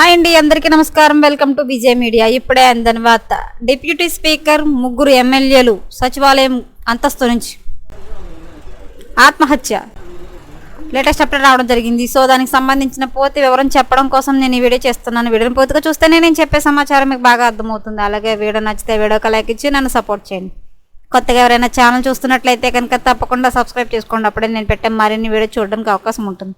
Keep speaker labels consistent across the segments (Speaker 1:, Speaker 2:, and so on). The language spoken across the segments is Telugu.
Speaker 1: హాయ్ అండి అందరికీ నమస్కారం. Welcome to Vijay media. ఇప్పుడే అందని వార్త. డిప్యూటీ స్పీకర్ ముగ్గురు ఎమ్మెల్యేలు సచివాలయం అంతస్తు నుంచి ఆత్మహత్య. లేటెస్ట్ అప్డేట్ రావడం జరిగింది. సో దానికి సంబంధించిన పూర్తి వివరం చెప్పడం కోసం నేను ఈ వీడియో చేస్తున్నాను. వీడియోని పూర్తిగా చూస్తేనే నేను చెప్పే సమాచారం మీకు బాగా అర్థమవుతుంది. అలాగే వీడియో నచ్చితే వీడియోకి లైక్ ఇచ్చి నన్ను సపోర్ట్ చేయండి. కొత్తగా ఎవరైనా ఛానల్ చూస్తున్నట్లయితే కనుక తప్పకుండా సబ్స్క్రైబ్ చేసుకోండి. అప్పుడే నేను పెట్టే మరిన్ని వీడియో చూడడానికి అవకాశం ఉంటుంది.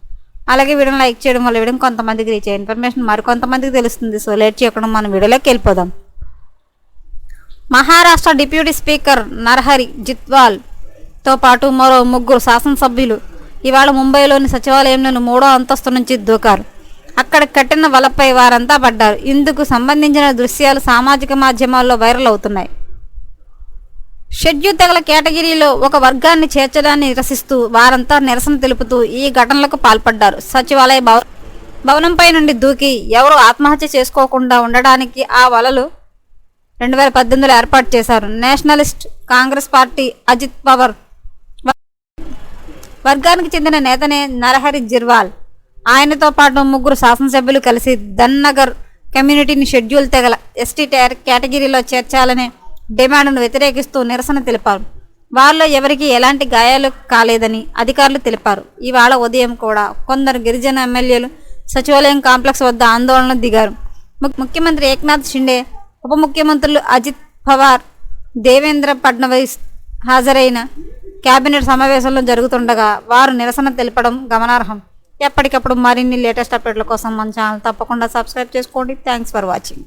Speaker 1: అలాగే వీడియోని లైక్ చేయడం వల్ల వీడియో కొంతమందికి రీచ్ అయ్యే ఇన్ఫర్మేషన్ మరికొంతమందికి తెలుస్తుంది. సో లేట్ చేయకుండా మనం వీడియోలోకి వెళ్ళిపోదాం. మహారాష్ట్ర డిప్యూటీ స్పీకర్ నర్హరి జిత్వాల్తో పాటు మరో ముగ్గురు శాసనసభ్యులు ఇవాళ ముంబైలోని సచివాలయంలోని మూడో అంతస్తు నుంచి దూకారు. అక్కడ కట్టిన వలపై వారంతా పడ్డారు. ఇందుకు సంబంధించిన దృశ్యాలు సామాజిక మాధ్యమాల్లో వైరల్ అవుతున్నాయి. షెడ్యూల్ తెగల కేటగిరీలో ఒక వర్గాన్ని చేర్చడాన్ని నిరసిస్తూ వారంతా నిరసన తెలుపుతూ ఈ ఘటనలకు పాల్పడ్డారు. సచివాలయ భవ- భవనంపై నుండి దూకి ఎవరు ఆత్మహత్య చేసుకోకుండా ఉండడానికి ఆ వలలు రెండు వేల పద్దెనిమిదిలో ఏర్పాటు చేశారు. నేషనలిస్ట్ కాంగ్రెస్ పార్టీ అజిత్ పవర్ వర్గానికి చెందిన నేతనే నరహరి జిర్వాల్. ఆయనతో పాటు ముగ్గురు శాసనసభ్యులు కలిసి దన్నగర్ కమ్యూనిటీని షెడ్యూల్ తెగల ఎస్టీ కేటగిరీలో చేర్చాలనే డిమాండ్ను వ్యతిరేకిస్తూ నిరసన తెలిపారు. వారిలో ఎవరికీ ఎలాంటి గాయాలు కాలేదని అధికారులు తెలిపారు. ఇవాళ ఉదయం కూడా కొందరు గిరిజన ఎమ్మెల్యేలు సచివాలయం కాంప్లెక్స్ వద్ద ఆందోళన దిగారు. ము- ముఖ్యమంత్రి ఏక్నాథ్ షిండే ఉప ముఖ్యమంత్రులు అజిత్ పవార్ దేవేంద్ర ఫడ్నవీస్ హాజరైన కేబినెట్ సమావేశంలో జరుగుతుండగా వారు నిరసన తెలపడం గమనార్హం. ఎప్పటికప్పుడు మరిన్ని లేటెస్ట్ అప్డేట్ల కోసం మన ఛానల్ తప్పకుండా సబ్స్క్రైబ్ చేసుకోండి. Thanks for watching.